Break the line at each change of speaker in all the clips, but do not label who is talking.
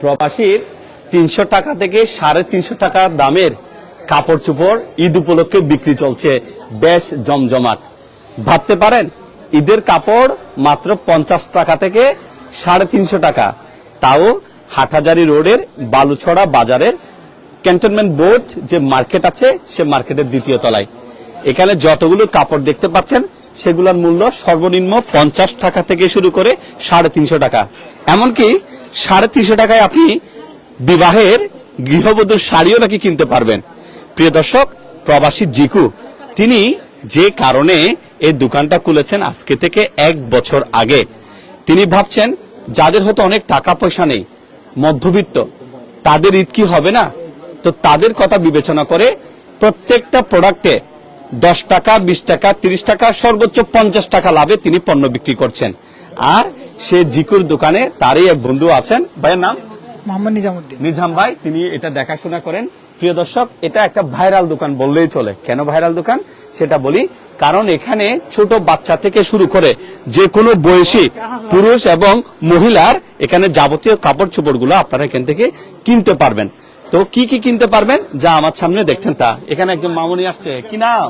প্রবাসীর তিনশো টাকা থেকে সাড়ে তিনশো টাকা দামের কাপড় চোপড় ঈদ উপলক্ষে বিক্রি চলছে। বেশ জমজমাট। ভাবতে পারেন, ঈদের কাপড় মাত্র পঞ্চাশ টাকা থেকে সাড়ে তিনশো টাকা। তাও হাটহাজারি রোডের বালুছড়া বাজারের ক্যান্টনমেন্ট বোর্ড যে মার্কেট আছে, সে মার্কেটের দ্বিতীয় তলায়। এখানে যতগুলো কাপড় দেখতে পাচ্ছেন, সেগুলোর মূল্য সর্বনিম্ন পঞ্চাশ টাকা থেকে শুরু করে সাড়ে তিনশো টাকা। এমনকি সাড়ে তিনশো টাকায় আপনি বিবাহের গৃহবধূর শাড়িও নাকি কিনতে পারবেন। প্রিয় দর্শক, প্রবাসী জিকু, তিনি যে কারণে এই দোকানটা খুলেছেন আজকে থেকে এক বছর আগে। তিনি ভাবছেন, যাদের হয়তো অনেক টাকা পয়সা নেই, মধ্যবিত্ত, তাদের ঈদ কি হবে না? তো তাদের কথা বিবেচনা করে প্রত্যেকটা প্রোডাক্টে দশ টাকা, বিশ টাকা, তিরিশ টাকা, সর্বোচ্চ পঞ্চাশ টাকা লাভে তিনি পণ্য বিক্রি করছেন। আর সে জিকুর দোকানে তারই এক বন্ধু আছেন। ভাইয়ের নাম?
মোহাম্মদ নিজামুদ্দিন।
নিজাম ভাই তিনি এটা দেখাশোনা করেন। প্রিয় দর্শক এটা একটা ভাইরাল দোকান বললেই চলে। কেন ভাইরাল দোকান? সেটা বলি কারণ এখানে ছোট বাচ্চা থেকে শুরু করে যে কোনো বয়সী পুরুষ এবং মহিলার এখানে যাবতীয় কাপড় চোপড়গুলো আপনারা এখান থেকে কিনতে পারবেন। তো কি কি কিনতে পারবেন? যা আমার সামনে দেখছেন তা। এখানে একজন মামুনি আসছে। কি নাম?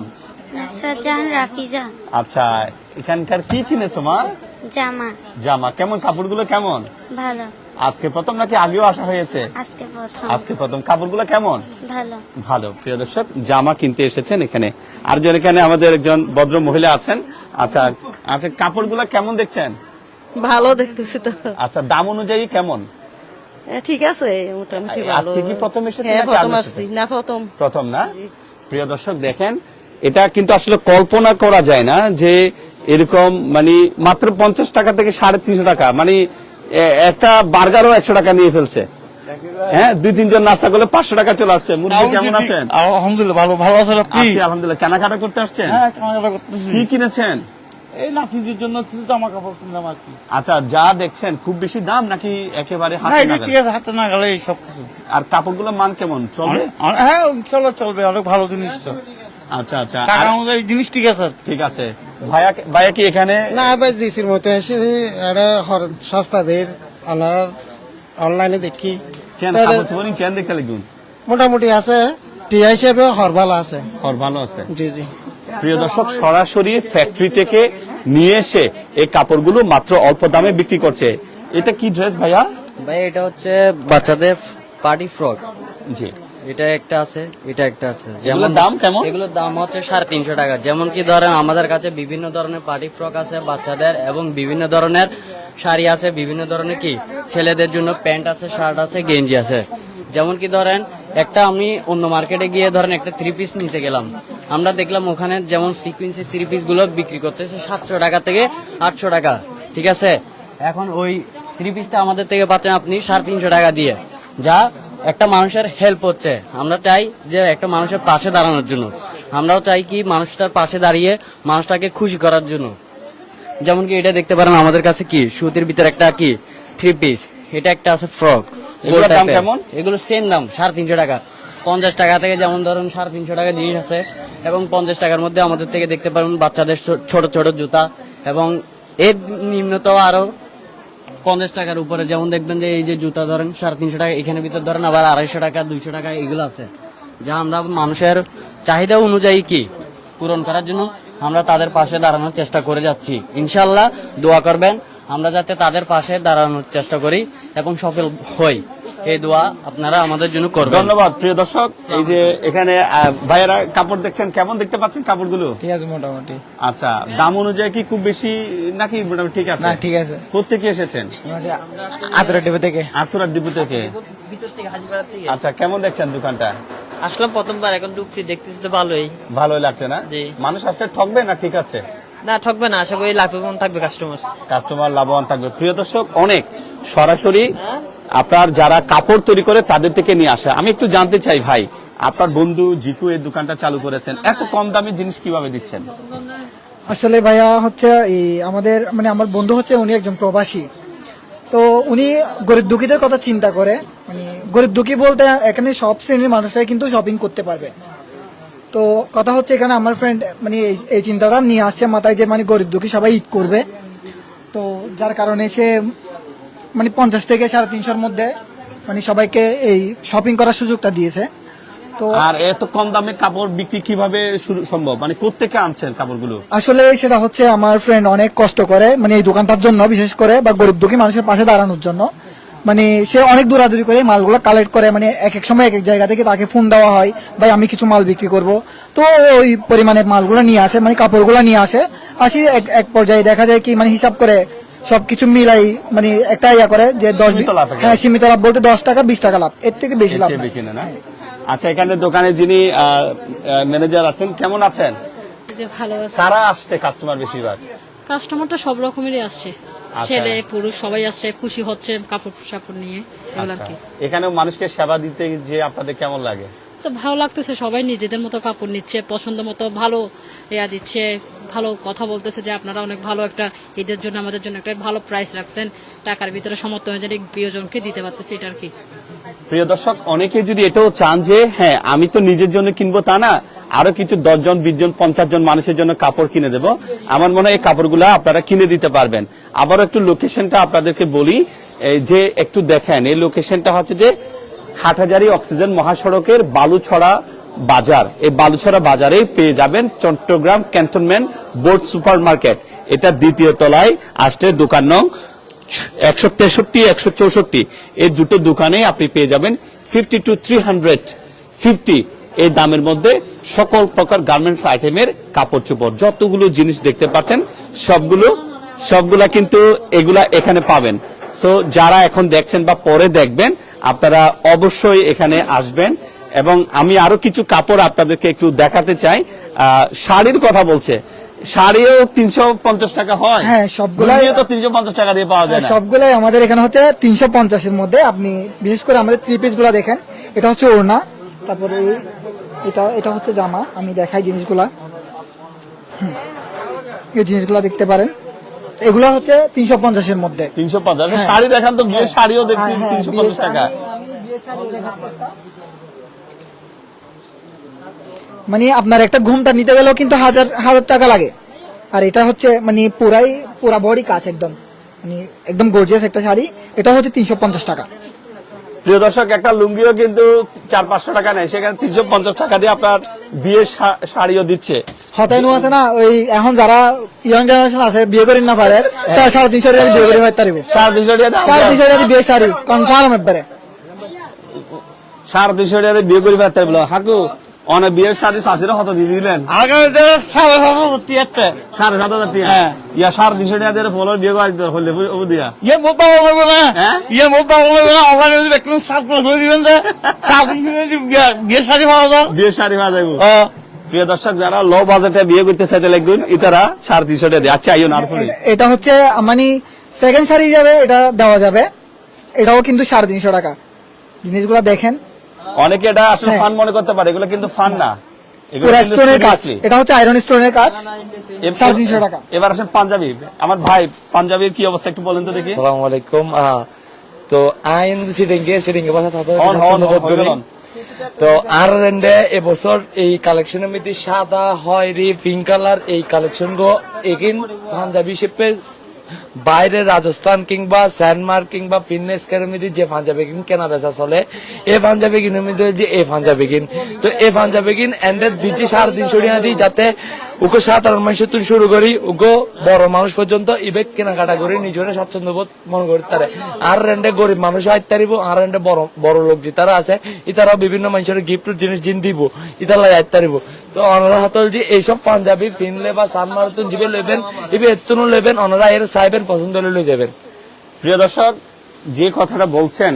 রাফিজা।
আচ্ছা এখানকার কি কিনেছো মা?
জামা।
জামা। কেমন? কাপড়গুলো কেমন?
ভালো।
আজকে প্রথম নাকি আগেও আসা হয়েছে?
আজকে প্রথম।
আজকে প্রথম। কাপড়গুলো কেমন?
ভালো।
ভালো। প্রিয় দর্শক জামা কিনতে এসেছেন এখানে। আর যে এখানে আমাদের একজন ভদ্র মহিলা আছেন। আচ্ছা আচ্ছা কাপড়গুলো কেমন দেখছেন?
ভালো দেখতেছি তো।
আচ্ছা দাম অনুযায়ী কেমন?
ঠিক আছে মোটামুটি ভালো।
আজকে কি প্রথম এসেছেন
হ্যাঁ প্রথম আসছি। না প্রথম।
প্রথম না? প্রিয় দর্শক দেখেন এটা কিন্তু আসলে কল্পনা করা যায় না যে এরকম মানে মাত্র পঞ্চাশ টাকা থেকে সাড়ে তিনশো টাকা। মানে একটা বার্গারও একশো টাকা নিয়ে ফেলছে। হ্যাঁ দুই তিনজন নাস্তা করলে পাঁচশো টাকা চলে আসছে। মুরগি কেমন আছেন?
আলহামদুলিল্লাহ ভালো ভালো আছেন আপনি?
আলহামদুলিল্লাহ। কেনাকাটা করতে আসছেন?
হ্যাঁ কেনাকাটা করতেছি।
কি কিনেছেন?
এই নাতিদের জন্য কিছু জামা কাপড় কিনলাম আর কি।
আচ্ছা যা দেখছেন খুব বেশি দাম নাকি একেবারে
না
হাতে নাগাল?
ঠিক আছে হাতে না গেলে এই সব কিছু
আর মান কেমন? চলবে?
হ্যাঁ চলো চলবে অনেক ভালো জিনিস তো।
আচ্ছা আচ্ছা।
টাকা
আর-
অনুযায়ী জিনিস ঠিক আছে
ঠিক আছে। ভাইয়া ভাইয়া কি এখানে?
না ভাই জিসির মতো এসে এটা হর- সস্তাদের আমরা অনলাইনে দেখি।
কেন? কেন দেখতে লাগুন
মোটামুটি আছে টিয়া হিসেবে হরবাল আছে।
ওর ভালো আছে?
জি জি।
প্রিয় দর্শক সরাসরি ফ্যাক্টরি থেকে নিয়ে এসে এই কাপড়গুলো মাত্র অল্প দামে বিক্রি করছে। এটা কি ড্রেস ভাইয়া?
ভাই এটা হচ্ছে বাচ্চাদের পার্টি ফ্রক
জি।
এটা একটা আছে এটা একটা আছে।
যেমন দাম কেমন?
এগুলোর দাম হচ্ছে সাড়ে তিনশো টাকা। যেমন কি ধরেন আমাদের কাছে বিভিন্ন ধরনের পার্টি ফ্রক আছে বাচ্চাদের এবং বিভিন্ন ধরনের শাড়ি আছে বিভিন্ন ধরনের কি ছেলেদের জন্য প্যান্ট আছে শার্ট আছে গেঞ্জি আছে। যেমন কি ধরেন একটা আমি অন্য মার্কেটে গিয়ে ধরেন একটা থ্রি পিস নিতে গেলাম। আমরা দেখলাম ওখানে যেমন সিকুয়েন্সের থ্রি পিসগুলো বিক্রি করতেছে সাতশো টাকা থেকে আটশো টাকা ঠিক আছে? এখন ওই থ্রি পিসটা আমাদের থেকে পাচ্ছেন আপনি সাড়ে তিনশো টাকা দিয়ে। যা একটা মানুষের হেল্প হচ্ছে। আমরা চাই যে একটা মানুষের পাশে দাঁড়ানোর জন্য। আমরাও চাই কি মানুষটার পাশে দাঁড়িয়ে মানুষটাকে খুশি করার জন্য। যেমন কি এটা দেখতে পারেন আমাদের কাছে কি? সুতির ভিতরে একটা কি? থ্রি পিস এটা একটা আছে ফ্রক
এগুলোর দাম কেমন?
এগুলো সেম দাম সাড়ে তিনশো টাকা। পঞ্চাশ টাকা থেকে যেমন ধরুন সাড়ে তিনশো টাকা জিনিস আছে। এবং পঞ্চাশ টাকার মধ্যে আমাদের থেকে দেখতে পারেন বাচ্চাদের ছোট ছোট জুতা। এবং এর নিম্নতম আরও পঞ্চাশ টাকার উপরে, যেমন দেখবেন যে এই যে জুতা ধরেন, সাড়ে তিনশো টাকা এখানে ভিতর ধরেন আবার আড়াইশো টাকা, দুইশো টাকা, এগুলো আছে। যা আমরা মানুষের চাহিদা অনুযায়ী কি পূরণ করার জন্য আমরা তাদের পাশে দাঁড়ানোর চেষ্টা করে যাচ্ছি। ইনশাল্লাহ দোয়া করবেন, আমরা যাতে তাদের পাশে দাঁড়ানোর চেষ্টা করি এবং সফল হই। এই দোয়া আপনারা আমাদের জন্য করবেন।
ধন্যবাদ প্রিয় দর্শক। এই যে এখানে আহ, ভাইয়েরা কাপড় দেখছেন কেমন দেখতে পাচ্ছেন কাপড়গুলো?
ঠিক আছে মোটামুটি।
আচ্ছা দাম অনুযায়ী কি খুব বেশি নাকি মোটামুটি ঠিক আছে?
না ঠিক আছে।
কোথেকে এসেছেন?
আতরা টিভি থেকে।
আর্থুরার ডিপু থেকে। আচ্ছা কেমন দেখছেন দোকানটা?
আসলাম প্রথমবার এখন ঢুকছি দেখতেছি তো ভালোই।
ভালোই লাগছে না। মানুষ আসলে ঠকবে না ঠিক আছে?
না ঠকবে না আশা করি লাভবান থাকবে কাস্টমার
কাস্টমার লাভবান থাকবে। প্রিয় দর্শক অনেক। সরাসরি আপনার যারা কাপড় তৈরি করে তাদের থেকে নিয়ে আসে। আমি একটু জানতে চাই ভাই, আপনার বন্ধু জিকু এই দোকানটা চালু করেছেন, এত কম দামি জিনিস কীভাবে দিচ্ছেন?
আসলে ভাইয়া হচ্ছে এই আমাদের মানে আমার বন্ধু হচ্ছে উনি একজন প্রবাসী। তো উনি গরিব দুঃখীদের কথা চিন্তা করে মানে গরিব দুঃখী বলতে এখানে সব শ্রেণির মানুষরাই কিন্তু শপিং করতে পারবে। তো কথা হচ্ছে এখানে আমার ফ্রেন্ড মানে এই- চিন্তাটা নিয়ে আসছে মাথায় যে মানে গরিব দুঃখী সবাই ঈদ করবে। তো যার কারণে সে মানে পঞ্চাশ থেকে সাড়ে তিনশোর মধ্যে মানে সবাইকে এই শপিং করার সুযোগটা দিয়েছে। তো
আর এত কম দামে কাপড় বিক্রি কীভাবে সম্ভব? মানে কোত্থেকে আনছেন কাপড়গুলো?
আসলে সেটা হচ্ছে আমার ফ্রেন্ড অনেক কষ্ট করে মানে এই দোকানটার জন্য বিশেষ করে বা গরিব দুঃখী মানুষের পাশে দাঁড়ানোর জন্য। মানে সে অনেক দূরাদূরি করে মালগুলো কালেক্ট করে মানে এক এক সময় এক এক জায়গা থেকে তাকে ফোন দেওয়া হয় ভাই আমি কিছু মাল বিক্রি করব। তো ওই পরিমাণে মালগুলো নিয়ে আসে মানে কাপড়গুলো নিয়ে আসে। আসি এক এক পর্যায়ে দেখা যায় কি মানে হিসাব করে সবকিছু মিলাই মানে একটা ইয়া করে যে দশ। হ্যাঁ সীমিত লাভ বলতে দশ টাকা বিশ টাকা লাভ। এর থেকে বেশি লাভ
বেশি না আচ্ছা এখানে দোকানে যিনি ম্যানেজার আছেন কেমন আছেন?
যে ভালো
কারা আসছে কাস্টমার বেশিরভাগ?
কাস্টমারটা সব রকমেরই আসছে।
আচ্ছা।
ছেলে পুরুষ সবাই আসছে খুশি হচ্ছে কাপড় সাপড় নিয়ে এগুলো
এখানে মানুষকে সেবা দিতে যে আপনাদের কেমন লাগে?
তো ভালো লাগতেছে সবাই নিজেদের মতো কাপড় নিচ্ছে পছন্দ মতো ভালো ইয়া দিচ্ছে ভালো কথা বলতেছে যে আপনারা অনেক ভালো একটা ঈদের জন্য আমাদের জন্য একটা ভালো প্রাইস রাখছেন। টাকার ভিতরে সমর্থ অনুযায়ী প্রিয়জনকে দিতে পারতেছি, এটা আর কি।
প্রিয় দর্শক, অনেকে যদি এটাও চান যে হ্যাঁ আমি তো নিজের জন্য কিনবো তা না, আরও কিছু দশ জন, বিশ জন, পঞ্চাশ জন মানুষের জন্য কাপড় কিনে দেব। আমার মনে হয় এই কাপড়গুলো আপনারা কিনে দিতে পারবেন। আবারও একটু লোকেশনটা আপনাদেরকে বলি যে একটু দেখেন, এই লোকেশনটা হচ্ছে যে হাটহাজারি অক্সিজেন মহাসড়কের বালুছড়া বাজার। এই বালুছড়া বাজারে পেয়ে যাবেন Chittagong cantonment board super market এটা দ্বিতীয় তলায় আসতে দোকান নং একশো তেষট্টি, একশো চৌষট্টি। এই দুটো দোকানে আপনি পেয়ে যাবেন fifty to three hundred fifty এই দামের মধ্যে সকল প্রকার গার্মেন্টস আইটেমের কাপড় চোপড়, যতগুলো জিনিস দেখতে পাচ্ছেন, সবগুলো, সবগুলা কিন্তু এগুলা এখানে পাবেন। সো যারা এখন দেখছেন বা পরে দেখবেন, আপনারা অবশ্যই এখানে আসবেন। এবং আমি আরও কিছু কাপড় আপনাদেরকে একটু দেখাতে চাই। আহ, শাড়ির কথা বলছে। শাড়িও তিনশো পঞ্চাশ টাকা হয়।
হ্যাঁ, সবগুলাই-
তো তিনশো পঞ্চাশ টাকা দিয়ে পাওয়া যায়
সবগুলাই আমাদের এখানে হচ্ছে তিনশো পঞ্চাশের মধ্যে। আপনি বিশেষ করে আমাদের থ্রি পিসগুলা দেখেন। এটা হচ্ছে ওড়না তারপরে এটা এটা হচ্ছে জামা। আমি দেখাই জিনিসগুলা। এই জিনিসগুলা দেখতে পারেন। এগুলা হচ্ছে তিনশো পঞ্চাশের মধ্যে।
তিনশো পঞ্চাশ।
হ্যাঁ।
শাড়ি দেখান তো বিয়ের শাড়িও দেখছি
হ্যাঁ, হ্যাঁ,
তিনশো পঞ্চাশ টাকা
শাড়ি- আমি বিয়ের শাড়ি দেখাচ্ছি একটা। মানে আপনার একটা ঘুমটা নিতে গেলেও কিন্তু হাজার হাজার টাকা লাগে। আর এটা হচ্ছে মানে পুরাই পুরা বডি কাজ একদম। মানে একদম গর্জিয়াস একটা শাড়ি। এটা হচ্ছে তিনশো পঞ্চাশ টাকা।
প্রিয় দর্শক একটা লুঙ্গিও কিন্তু চার পাঁচশো টাকা নেয়। সেখানে তিনশো পঞ্চাশ টাকা দিয়ে আপনার বিয়ের শাড়িও দিচ্ছে।
হতাইনু আছে না ওই এখন যারা ইয়ং জেনারেশন আছে বিয়ে করি না পারে তারা সাড়ে তিনশো টাকা দিয়ে বিয়ে করে পারিব
সাড়ে তিনশো টাকা দিয়ে
সাড়ে তিনশো টাকা দিয়ে বিয়ে শাড়ি কনফার্ম একবারে।
সাড়ে তিনশো টাকা বিয়ে করি পারতে হাকু অনেক বিয়ের শাড়ি হত দিয়ে দিলেন।
সাড়ে সাত হাজার
সাড়ে সাত হাজার
হ্যাঁ।
ইয়া সাড়ে তিনশো টাকা দিয়ে ফলোর বিয়ে করা দিতে হলে ও দিয়া।
ইয়ে মোট যাবে না।
হ্যাঁ?
ইয়ে মোট যাবে না। অনলাইনে যদি একটু সার্চ করে দিবেন যে সাত বিয়ের শাড়ি পাওয়া যায়।
বিয়ের শাড়ি পাওয়া যাবে প্রিয় দর্শক যারা লো বাজেটে বিয়ে করতে চাইতে লাগবেন ইতারা সাড়ে তিনশো টাকা দিয়ে। আচ্ছা আইও না আর
এটা- এটা হচ্ছে মানে সেকেন্ড শাড়ি যাবে এটা দেওয়া যাবে। এটাও কিন্তু সাড়ে তিনশো টাকা। জিনিসগুলো দেখেন।
অনেকে এটা আসলে
হ্যাঁ।
ফান মনে করতে পারে এগুলো কিন্তু ফান না। এগুলো
পুরা
কিন্তু
স্টোনের কাজ।
seriously।
এটা হচ্ছে আয়রন স্টোনের কাজ।
এব-
সাড়ে তিনশো টাকা।
এবার আসেন পাঞ্জাবি। আমার ভাই পাঞ্জাবির কি অবস্থা একটু বলেন তো দেখি।
আসসালামু আলাইকুম। আইন আর রেন্ডে এবছর এই কালেকশনের মধ্যে সাদা হয়রি পিঙ্ক কালার এই কালেকশন গো এগিন পাঞ্জাবি শিপে বাইরে রাজস্থান কিংবা স্যানমার্ক কিংবা ফিটনেস কেরমিদি যে পাঞ্জাবি কিন কেনা বেচা চলে। এ পাঞ্জাবি কিনের মধ্যে যে এ পাঞ্জাবি কিন। তো এ পাঞ্জাবি কিন এন্ডের দিচ্ছি সাড়ে তিনশো টাকা দিই যাতে ওকে সাধারণ মানুষের তুই শুরু করি ওকে বড় মানুষ পর্যন্ত ইবেক কেনাকাটা করে নিজের স্বাচ্ছন্দ্য বোধ মনে করি তারে। আর রেন্ডে গরিব মানুষ আইতে পারিব আর রেন্ডে বড় বড় লোক যে তারা আছে ইতারাও বিভিন্ন মানুষের গিফট জিনিস জিন দিব ইতারা আইতে পারিব। তো অনারা হাতল যে এইসব পাঞ্জাবি ফিনলে বা সানমারতুন জিবে লইবেন ইবে অনারা এর সাহেবেন পছন্দ হলে লই যাবেন।
প্রিয় দর্শক যে কথাটা বলছেন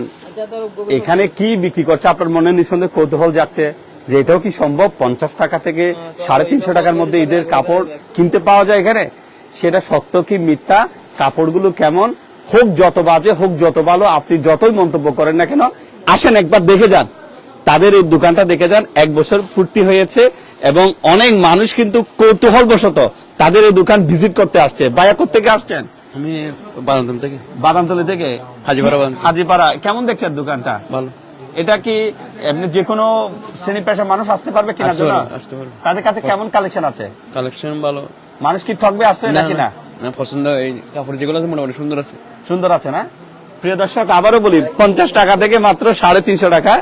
এখানে কি বিক্রি করছে? আপনার মনে নিঃসন্দেহে কৌতূহল যাচ্ছে যে এটাও কি সম্ভব? পঞ্চাশ টাকা থেকে সাড়ে তিনশো টাকার মধ্যে ঈদের কাপড় কিনতে পাওয়া যায় এখানে? সেটা সত্য কি মিথ্যা? কাপড়গুলো কেমন? হোক যত বাজে হোক যত ভালো আপনি যতই মন্তব্য করেন না কেন আসেন একবার দেখে যান। তাদের এই দোকানটা দেখে যান এক বছর পূর্তি হয়েছে এবং অনেক মানুষ কিন্তু কৌতূহল বশত তাদের এই দোকান ভিজিট করতে আসছে। বায়া থেকে আসছেন?
আমি বাদাম থেকে।
বাদামতলি থেকে?
হাজিপাড়া
হাজিপাড়া। কেমন দেখছেন দোকানটা?
ভালো।
এটা কি এমনি যে কোনো শ্রেণি পেশার মানুষ আসতে পারবে কিনা জন্য
আসতে পারবে।
তাদের কাছে কেমন কালেকশন আছে?
কালেকশন ভালো।
মানুষ কি ঠকবে আসছে নাকি না?
না পছন্দ এই কাপড় যেগুলো আছে মোটামুটি সুন্দর আছে।
সুন্দর আছে না? প্রিয় দর্শক আবারও বলি পঞ্চাশ টাকা থেকে মাত্র সাড়ে তিনশো টাকা।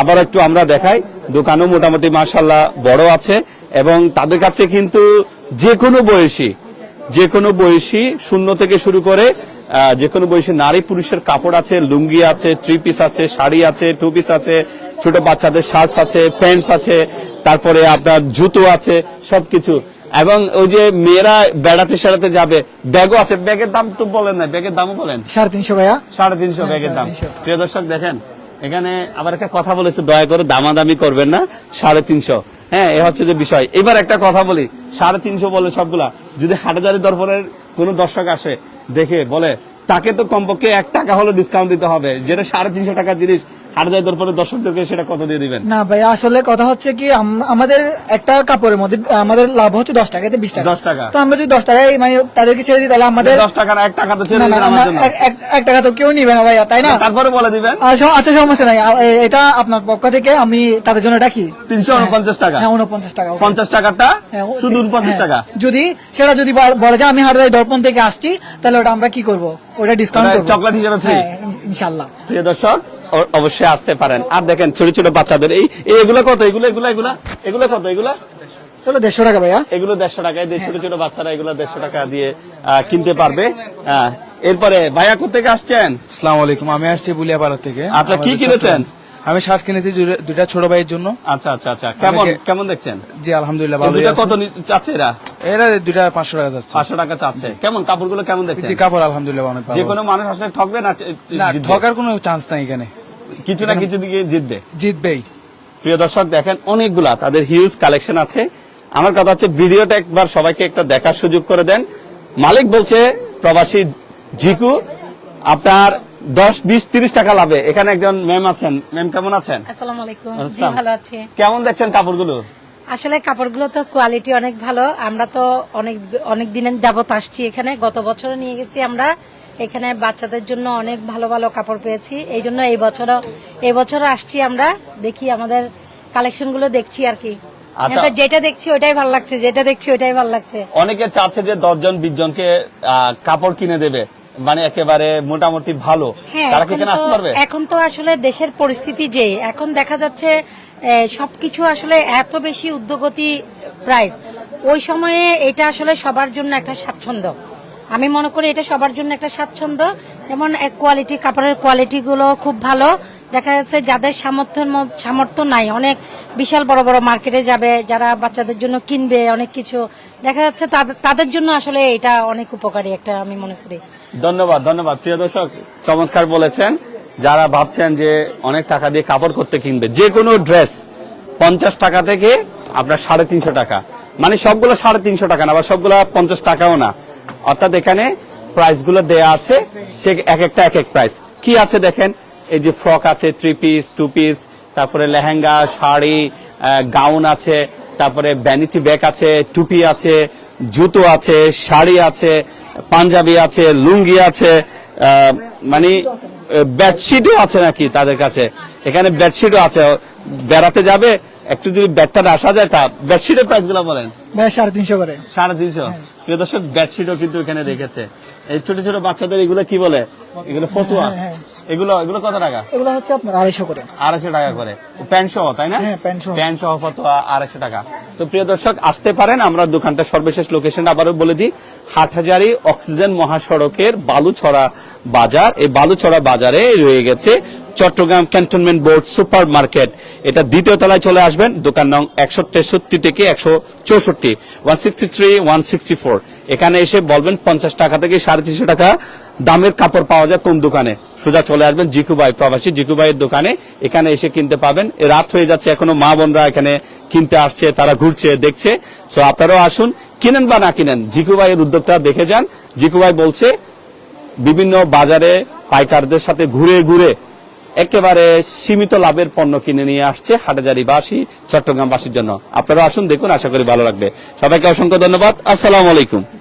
আবার একটু আমরা দেখাই দোকানও মোটামুটি মাসাল্লাহ বড় আছে এবং তাদের কাছে কিন্তু যে কোনো বয়সী যে কোনো বয়সী শূন্য থেকে শুরু করে যে কোনো বয়সী নারী পুরুষের কাপড় আছে লুঙ্গি আছে থ্রি পিস আছে শাড়ি আছে টু পিস আছে ছোট বাচ্চাদের শার্টস আছে প্যান্টস আছে তারপরে আপনার জুতো আছে সবকিছু। এবং ওই যে মেয়েরা বেড়াতে সেড়াতে যাবে ব্যাগও আছে ব্যাগের দাম তো বলেন না ব্যাগের দামও বলেন।
সাড়ে তিনশো ভাইয়া?
সাড়ে তিনশো ব্যাগের দাম। প্রিয় দর্শক দেখেন এখানে আবার একটা কথা বলেছে দয়া করে দামাদামি করবেন না সাড়ে তিনশো। হ্যাঁ এ হচ্ছে যে বিষয়। এবার একটা কথা বলি সাড়ে তিনশো বলে সবগুলা। যদি হাটাজারি দরবারের কোন দর্শক আসে দেখে বলে, তাকে তো কমপক্ষে এক টাকা হলো ডিসকাউন্ট দিতে হবে। যেটা সাড়ে তিনশো টাকার জিনিস হাটাজারি দরবারের দর্শকদেরকে সেটা কত দিয়ে দিবেন?
না ভাইয়া আসলে কথা হচ্ছে কি আমাদের একটা কাপড়ের মধ্যে আমাদের লাভ হচ্ছে দশ টাকাতে বিশ টাকা।
10 টাকা।
তো আমরা যদি দশ টাকায় মানে তাদেরকে ছেড়ে দিই তাহলে আমাদের
দশ এক টাকা তো ছেড়ে
এক- টাকা তো কেউ নিবে না ভাইয়া তাই না?
তারপরে বলে দিবেন।
আচ্ছা সমস্যা নাই। এটা আপনার পক্ষ থেকে আমি তাদের জন্য ডাকি
তিনশো উনপঞ্চাশ টাকা।
হ্যাঁ উনপঞ্চাশ টাকা
পঞ্চাশ টাকাটা?
হ্যাঁ,
শুধু উনপঞ্চাশ
হ্যাঁ,
টাকা?
যদি সেটা যদি বলে যে আমি হাটাই দর্পণ থেকে আসছি তাহলে ওটা আমরা কি করব? ওটা ডিসকাউন্ট
chocolate হিসেবে?
হ্যাঁ ইনশাআল্লাহ।
প্রিয় দর্শক অবশ্যই আসতে পারেন। আর দেখেন ছোট ছোট বাচ্চাদের এই এগুলো কত? এগুলো এগুলো এগুলো? এগুলো কত? এগুলো?
চলো দেড়শো টাকা ভাইয়া।
এগুলো দেড়শো টাকায় ছোট ছোট বাচ্চারা এগুলো দেড়শো টাকা দিয়ে কিনতে পারবে। আহ, এরপরে ভাইয়া থেকে আসছেন?
আসসালামু আলাইকুম। আমি আসছি বুলিয়াপাড়া থেকে।
আচ্ছা, কি কিনেছেন?
আমি শার্ট কিনেছি দুইটা ছোট ভাইয়ের জন্য।
আচ্ছা আচ্ছা আচ্ছা। কেমন কেমন দেখছেন?
জি আলহামদুলিল্লাহ
দুইটা কত চাচ্ছে এরা?
এরা দুইটা পাঁচশো টাকা
টাকা চাচ্ছে। কেমন? কাপড়গুলো কেমন দেখছেন?
জি কাপড় আলহামদুলিল্লাহ অনেক ভালো
যে কোনো মানুষ আসলে ঠকবে না?
না ঠকার কোনো চান্স নাই এখানে।
কিছু না কিছু দিকে জিতবে।
জিতবেই।
প্রিয় দর্শক দেখেন অনেকগুলা তাদের হিউজ কালেকশন আছে। আমার কথা হচ্ছে ভিডিওটা একবার সবাইকে একটা দেখার সুযোগ করে দেন। মালিক বলছে প্রবাসী জিকু আপনার দশ বিশ তিরিশ টাকা লাভে। এখানে একজন ম্যাম আছেন। ম্যাম কেমন আছেন?
আসসালামু আলাইকুম। জি
আসসালাম।
ভালো আছি।
কেমন দেখছেন কাপড়গুলো?
আসলে কাপড়গুলো তো কোয়ালিটি অনেক ভালো। আমরা তো অনেক অনেক দিনের যাবত আসছি এখানে। গত বছর নিয়ে গেছি আমরা। এখানে বাচ্চাদের জন্য অনেক ভালো ভালো কাপড় পেয়েছি। এই জন্য এই বছরও এই বছর আসছি আমরা। দেখি আমাদের কালেকশনগুলো দেখছি আর কি।
আচ্ছা।
যেটা দেখছি ওটাই ভালো লাগছে যেটা দেখছি ওইটাই ভালো লাগছে।
অনেকে চাচ্ছে যে দশজন বিশ জনকে কাপড় কিনে দেবে। মানে একেবারে মোটামুটি ভালো।
হ্যাঁ
তারা কি
এখন
আসতে
তো
পারবে?
এখন তো আসলে দেশের পরিস্থিতি যে এখন দেখা যাচ্ছে সবকিছু আসলে এত বেশি উদ্যোগতি প্রাইস ওই সময়ে এটা আসলে সবার জন্য একটা স্বাচ্ছন্দ্য। আমি মনে করি এটা সবার জন্য একটা স্বাচ্ছন্দ্য। যেমন কোয়ালিটি কাপড়ের কোয়ালিটি গুলো খুব ভালো। দেখা যাচ্ছে যাদের সামর্থ্যের সামর্থ্য নাই, অনেক বিশাল বড় বড় মার্কেটে যাবে, যারা বাচ্চাদের জন্য কিনবে, অনেক কিছু। দেখা যাচ্ছে তাদের জন্য আসলে এটা অনেক উপকারী একটা, আমি মনে করি।
ধন্যবাদ ধন্যবাদ। প্রিয় দর্শক, চমৎকার বলেছেন। যারা ভাবছেন যে অনেক টাকা দিয়ে কাপড় করতে কিনবে যে কোনো ড্রেস পঞ্চাশ টাকা থেকে আপনার সাড়ে তিনশো টাকা। মানে সবগুলো সাড়ে তিনশো টাকা না বা সবগুলো পঞ্চাশ টাকাও না। অর্থাৎ এখানে প্রাইসগুলো দেয়া আছে, সে এক একটা এক এক প্রাইস কি আছে দেখেন? এই যে ফ্রক আছে থ্রি পিস টু পিস তারপরে লেহেঙ্গা, শাড়ি গাউন আছে, তারপরে ভ্যানিটি ব্যাগ আছে, টুপি আছে, জুতো আছে, শাড়ি আছে, পাঞ্জাবি আছে, লুঙ্গি আছে মানে বেডশিটও আছে নাকি তাদের কাছে? এখানে বেডশিটও আছে। বেড়াতে যাবে, একটু যদি ব্যাগটা আসা যায় তা বেডশিটের প্রাইসগুলো বলেন।
ভাইয়া সাড়ে তিনশো করে।
সাড়ে তিনশো? প্রিয় দর্শক বেডশিটও কিন্তু এখানে রেখেছে। এই ছোট ছোট বাচ্চাদের এগুলো কি বলে? এগুলো ফতুয়া?
হ্যাঁ,
এগুলো এগুলো কত টাকা?
এগুলো হচ্ছে আপনার আড়াইশো করে।
আড়াইশো টাকা করে। প্যান্ট সহ তাই না?
হ্যাঁ, প্যান্ট সহ।
প্যান্ট সহ ফতোয়া আড়াইশো টাকা। তো প্রিয় দর্শক আসতে পারেন আমরা দোকানটা সর্বশেষ লোকেশন আবারও বলে দিই। হাটহাজারি অক্সিজেন মহাসড়কের বালুছড়া বাজার। এই বালুছড়া বাজারে রয়ে গেছে Chittagong cantonment board super market এটা দ্বিতীয় তলায় চলে আসবেন, দোকান নং একশো তেষট্টি থেকে একশো চৌষট্টি one sixty three one sixty four এখানে এসে বলবেন পঞ্চাশ টাকা থেকে সাড়ে তিনশো টাকা দামের কাপড় পাওয়া যায় কোন দোকানে। সোজা চলে আসবেন জিকুবাই প্রবাসী, জিকুবাইয়ের দোকানে। এখানে এসে কিনতে পাবেন। রাত হয়ে যাচ্ছে এখনও, মা বোনরা এখানে কিনতে আসছে, তারা ঘুরছে, দেখছে। সো আপনারাও আসুন, কিনেন বা না কিনেন, জিকুবাইয়ের উদ্যোগটা দেখে যান। জিকুবাই বলছে, বিভিন্ন বাজারে পাইকারদের সাথে ঘুরে ঘুরে একেবারে সীমিত লাভের পণ্য কিনে নিয়ে আসছে হাটাজারিবাসী চট্টগ্রামবাসীর জন্য। আপনারা আসুন, দেখুন, আশা করি ভালো লাগবে। সবাইকে অসংখ্য ধন্যবাদ। আসসালামু আলাইকুম।